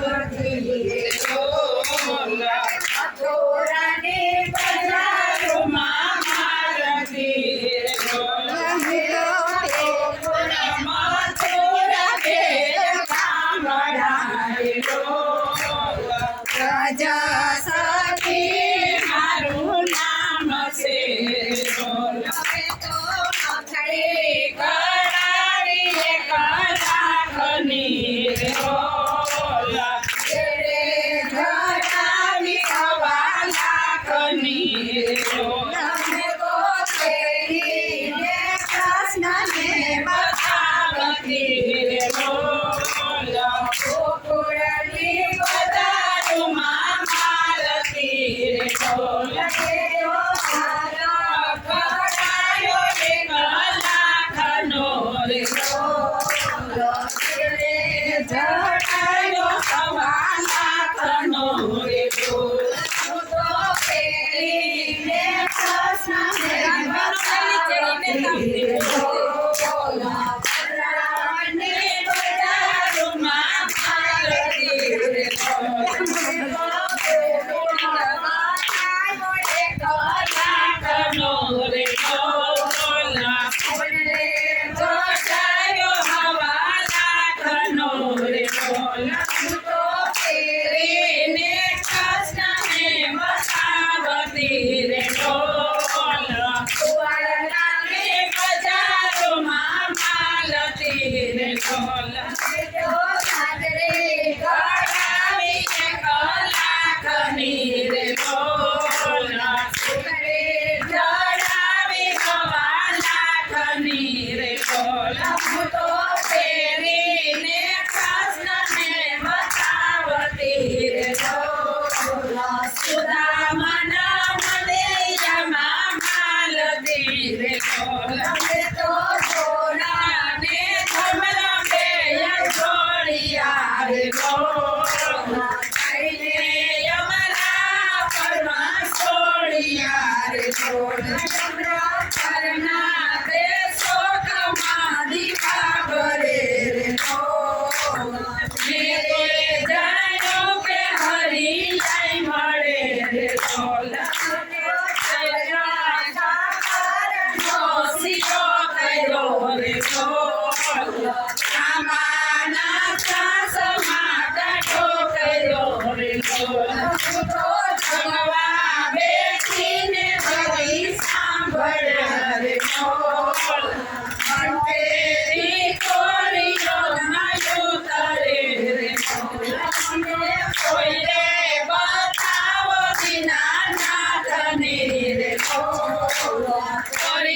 Thank you. Chao. Me. બતાવો દીના નાથને રે ભર